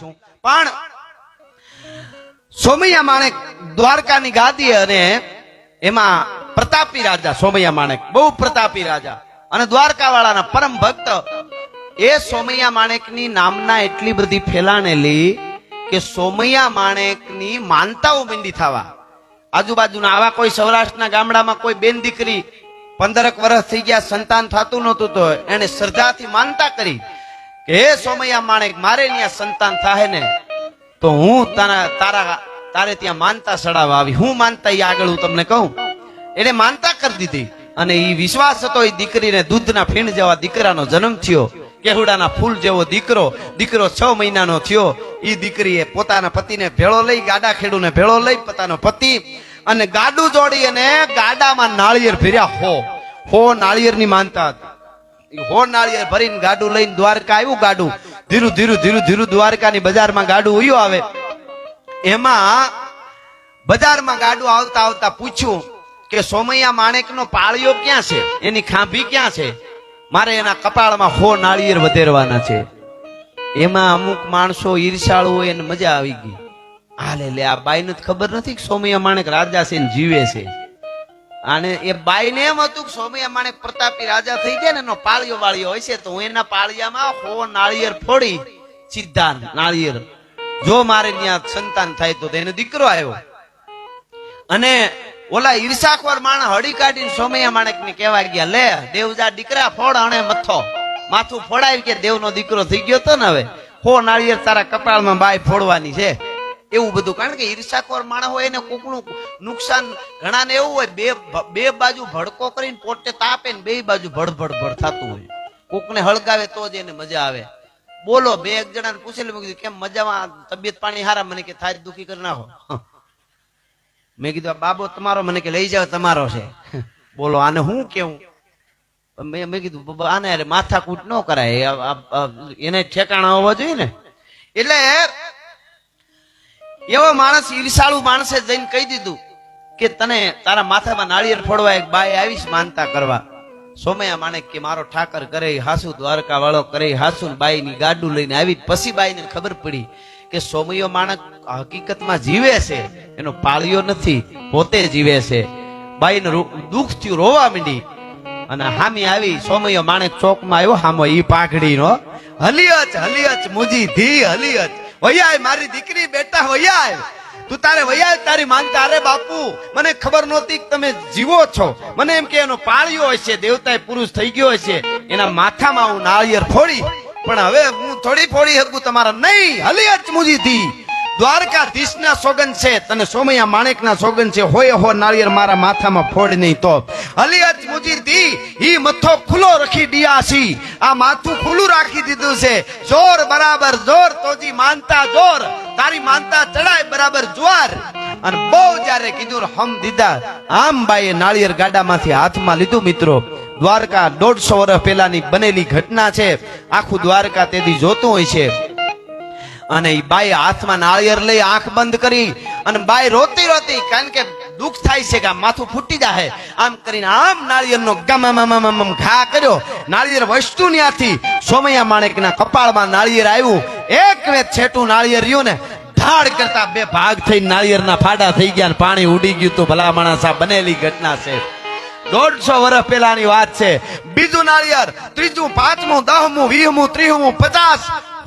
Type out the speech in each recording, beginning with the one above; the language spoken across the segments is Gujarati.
બતાવીશું પણ સોમૈયા માણેક દ્વારકાની ગાદી અને એમાં પ્રતાપી રાજા, સોમૈયા માણેક, બહુ પ્રતાપી રાજા. અને દ્વારકા વાળાના પરમ ભક્ત એ સોમૈયા માણેકની નામના એટલી બધી ફેલાણેલી કે સોમૈયા માણેકની માનતાઓ મીંડી થવા. આજુબાજુના આવા કોઈ સૌરાષ્ટ્રના ગામડામાં કોઈ બેન દીકરી પંદરક વર્ષ થઈ ગયા, સંતાન થતું નહોતું તો એને શ્રદ્ધાથી માનતા કરી. કે હે સોમૈયા માણેક મારે ત્યાં સંતાન થાય ને, તો હું તારા તારા, તારે ત્યાં માનતા ચડાવવા આવી. હું માનતા એ આગળ હું તમને કહું. એને માનતા કરી દીધી. અને એ વિશ્વાસ હતો એ દીકરીને દૂધના ફીણ જેવા દીકરાનો જન્મ થયો. કેહુડાના ફૂલ જેવો દીકરો દીકરો છ મહિનાનો થયો. એ દીકરીએ પોતાના પતિને ભેળો લઈ, ગાડા ખેડૂને ભેળો લઈ, પોતાનો પતિ અને ગાડું જોડી અને ગાડામાં નાળિયેર ભેર્યા હો. હો નાળિયેરની માનતા હતી હો નાળિયેર ભરીને ગાડું લઈને દ્વારકા આવ્યું ગાડું. ધીરું ધીરું ધીરું ધીરું દ્વારકાની બજારમાં ગાડું ઉયું આવે. એમાં બજારમાં ગાડું આવતા આવતા પૂછ્યું કે સોમૈયા માણેકનો પાળિયો ક્યાં છે? એની ખાંભી ક્યાં છે? મારે એના કપાળમાં હો નાળિયેર વધેરવાના છે. એમાં અમુક માણસો ઈર્ષાળુ હોય એને મજા આવી ગઈ. હાલે લે, આ બાઈને ખબર નથી કે સોમૈયા માણેક રાજા છે જીવે છે. અને એ બાઈને એમ હતું કે સ્વામી માણેક પ્રતાપી રાજા થઈ ગયા ને, એનો પાળિયો વાળિયો હોય છે, તો હું એના પાળિયામાં હો નાળિયેર ફોડી, સીધા નાળિયેર. જો મારે ત્યાં સંતાન થાય તો એનો દીકરો આવ્યો. અને ઓલા ઈર્ષાખોર માણસ હળી કાઢીને સોમૈયા માણેક ને કહેવા ગયા, લે, દેવજા, દીકરા, ફોડ અણે મથો. માથું ફોડાવી કે દેવનો દીકરો થઈ ગયો તો ને હવે? હો નાળિયેર, તારા કપાળમાં બાય ફોડવાની છે. એવું બધું. કારણ કે ઈર્ષાખોર માણસ હોય એને કોકનું નુકસાન ઘણાને એવું હોય, બે બે બાજુ ભડકો કરીને પોતે તાપે ને બે બાજુ ભડભડ ભડ થતું હોય. કોકને હળગાવે તો જ એને મજા આવે. બોલો, બે એક જણાને પૂછેલું મેં કીધું, કેમ મજામાં? તબિયત પાણી હારા? મને કે થારી દુખી કરી નાખો. મેં કીધું બાબો તમારો? મને કે લઈ જાવ તમારો છે. બોલો, આને હું કેવું? મેં મેં કીધું આને માથા માથાકૂટ ન કરાય. એને ઠેકાણા હોવા જોઈએ ને. એટલે એવો માણસ ઈર્ષાળુ માણસે જઈને કહી દીધું કે તને તારા માથામાં નાળિયેર ફોડવા એક બાઈ આવીશ માનતા કરવા. સોમયા માણેક કે મારો ઠાકર કરે હાસુ દ્વારકા વાળો કરે હાસુ બાઈ બાઈની ગાડું લઈને આવી પછી બાઈને ખબર પડી કે સોમયો માણક હકીકતમાં જીવે છે, એનો પાળ્યો નથી, પોતે જીવે છે. બાઈને રો- દુઃખ થયું, રોવા માંડી. અને હામી આવી, સોમૈયો માણેક ચોકમાં આવ્યો, હામો ઈ પાઘડીનો, હલિયચ હલિયચ મુજી, ધી હલિયચ. વૈયાય, મારી દીકરી બેટા વૈયાય. તું તારે વૈયા તારી માનતા અરે બાપુ. મને ખબર નહોતી તમે જીવો છો. મને એમ કે એનો પાળ્યો હશે દેવતાએ પુરુષ થઈ ગયો હશે. એના માથામાં હું નાળિયેર ફોડી. પણ હવે હું થોડી ફોડી શકું, તમારા નહીં, હલી અચમુજી ધી દ્વારકાધીશના સોગન છે તને સોમૈયા માણેકના સોગન છે. હોય હો નાળિયેર મારા માથામાં ફોડ નહીં તો. અલિયત મુજીર દી ઈ મથો ખુલ્લો રખી દિયાસી આ માથું ખુલ્લું રાખી દીધું છે. જોર બરાબર, જોર તોજી માનતા જોર. તારી માનતા ચડાય બરાબર જુવાર. અને બહુ જ્યારે કીધું, હમ દીધા. આમ બાઈએ નાળિયેર ગાડામાંથી હાથમાં લીધું મિત્રો. દ્વારકા દોઢસો વર્ષ પહેલાની બનેલી ઘટના છે. આખું દ્વારકા તેથી જોતું હોય છે. અને બાઈ હાથમાં નાળિયેર લઈ આંખ બંધ કરી અને બાઈ રોતી રોતી કારણ કે દુઃખ થાય છે કે માથું ફૂટી જાય આમ કરીને આમ નાળિયેરનો ગમ આમ આમ આમ આમ આમ ઘા કર્યો. નાળિયેર વસ્તુ ત્યાંથી સોમૈયા માણેકના કપાળમાં નાળિયેર આવ્યું. એક વેત છેટું નાળિયેર રહ્યું ને ધાડ કરતા બે ભાગ થઈ નાળિયેરના ફાડા થઈ ગયા પાણી ઉડી ગયું તો ભલા માણસ આ બનેલી ઘટના છે. દોઢસો વર્ષ પહેલાની વાત છે. બીજું નાળિયેર, ત્રીજું, પાંચમું દહમું વીહમું ત્રીહમું પચાસ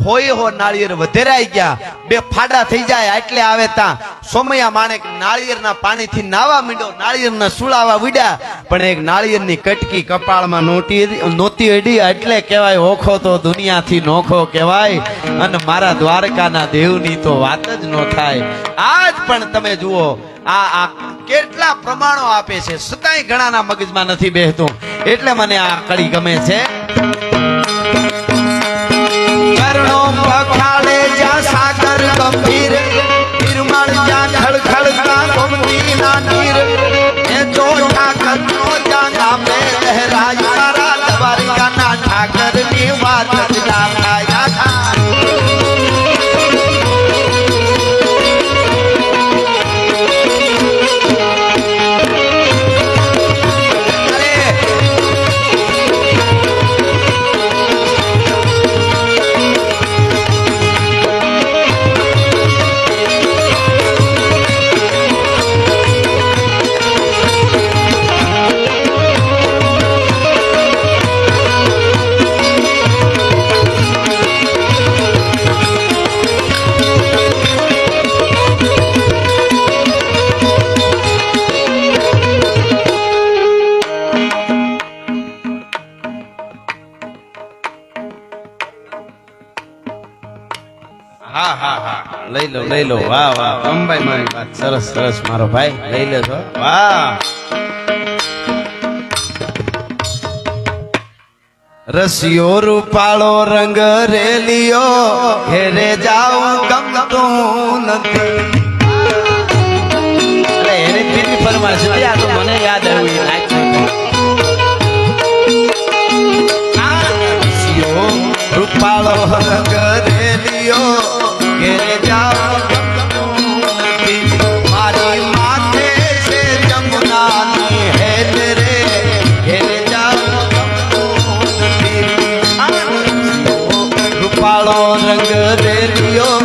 હોય હો નાળિયેર વધેરાઈ ગયા. બે ફાડા થઈ જાય એટલે આવે ત્યાં. સોમયા માણેક નાળિયેરના પાણીથી નાવા મીડો નાળિયેરના સુળાવા વીડ્યા. પણ એક નાળિયેરની કટકી કપાળમાં નોટી નોતી અડી એટલે કહેવાય, ઓખો તો દુનિયાથી નોખો કહેવાય. અને મારા દ્વારકાના દેવની તો વાત જ ન થાય. આજ પણ તમે જુઓ, આ આ કેટલા પ્રમાણો આપે છે. છતાંય ઘણાના મગજમાં નથી બેહતું. એટલે મને આ કડી ગમે છે. ચરણો જ્યાં સાગર ગંભીર નિર્માણ જ્યાં ખળખળતા ગોમતીના નીર લઈ લો લઈ લો. વાહ વાહ અંબાઈ મારી વાત. સરસ સરસ. મારો ભાઈ લઈ લેજો વાહ. રસિયો રૂપાળો રંગ રેલિયો ઘેરે જાઉં ગમતું નથી. વાળો રંગ રેલિયો